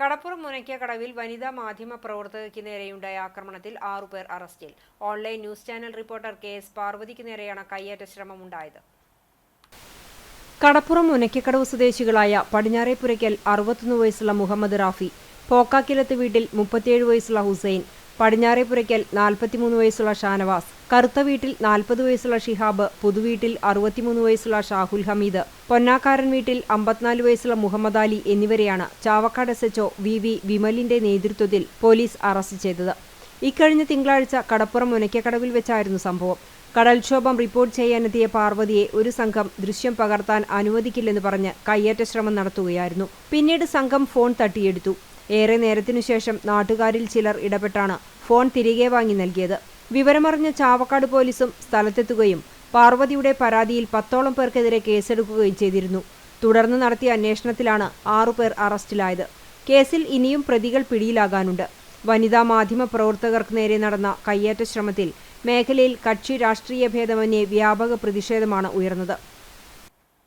കടപ്പുറം മുനയ്ക്ക കടവിൽ വനിതാ മാധ്യമ പ്രവർത്തകയ്ക്ക് നേരെയുണ്ടായ ആക്രമണത്തിൽ ആറുപേർ അറസ്റ്റിൽ. Online news channel reporter K S പാർവതിക്ക് നേരെയാണ് കയ്യേറ്റ ശ്രമമുണ്ടായത്. കടപ്പുറം മുനയ്ക്കക്കടവ് സ്വദേശികളായ പടിഞ്ഞാറേപ്പുരയ്ക്കൽ അറുപത്തൊന്ന് വയസ്സുള്ള മുഹമ്മദ് റാഫി പോക്കാക്കിലത്ത് വീട്ടിൽ മുപ്പത്തിയേഴ് വയസ്സുള്ള ഹുസൈൻ പടിഞ്ഞാറേപ്പുരയ്ക്കൽ നാൽപ്പത്തിമൂന്ന് വയസ്സുള്ള ഷാനവാസ് കറുത്ത വീട്ടിൽ നാൽപ്പത് വയസ്സുള്ള ഷിഹാബ് പുതുവീട്ടിൽ അറുപത്തിമൂന്ന് വയസ്സുള്ള ഷാഹുൽ ഹമീദ് പൊന്നാക്കാരൻ വീട്ടിൽ അമ്പത്തിനാല് വയസ്സുള്ള മുഹമ്മദ് അലി എന്നിവരെയാണ് Chavakkad S H O V V വിമലിന്റെ നേതൃത്വത്തിൽ പോലീസ് അറസ്റ്റ് ചെയ്തത്. ഇക്കഴിഞ്ഞ തിങ്കളാഴ്ച കടപ്പുറം മുനയ്ക്കക്കടവിൽ വെച്ചായിരുന്നു സംഭവം. കടൽക്ഷോഭം റിപ്പോർട്ട് ചെയ്യാനെത്തിയ പാർവതിയെ ഒരു സംഘം ദൃശ്യം പകർത്താൻ അനുവദിക്കില്ലെന്ന് പറഞ്ഞ് കയ്യേറ്റ ശ്രമം നടത്തുകയായിരുന്നു. പിന്നീട് സംഘം ഫോൺ തട്ടിയെടുത്തു. ഏറെ നേരത്തിനു ശേഷം നാട്ടുകാരിൽ ചിലർ ഇടപെട്ടാണ് ഫോൺ തിരികെ വാങ്ങി നൽകിയത്. വിവരമറിഞ്ഞ ചാവക്കാട് പോലീസും സ്ഥലത്തെത്തുകയും പാർവതിയുടെ പരാതിയിൽ പത്തോളം പേർക്കെതിരെ കേസെടുക്കുകയും ചെയ്തിരുന്നു. തുടർന്ന് നടത്തിയ അന്വേഷണത്തിലാണ് ആറുപേർ അറസ്റ്റിലായത്. കേസിൽ ഇനിയും പ്രതികൾ പിടിയിലാകാനുണ്ട്. വനിതാ മാധ്യമ പ്രവർത്തകർക്ക് നേരെ നടന്ന കയ്യേറ്റ ശ്രമത്തിൽ മേഖലയിൽ കക്ഷി രാഷ്ട്രീയ ഭേദമന്യേ വ്യാപക പ്രതിഷേധമാണ് ഉയർന്നത്.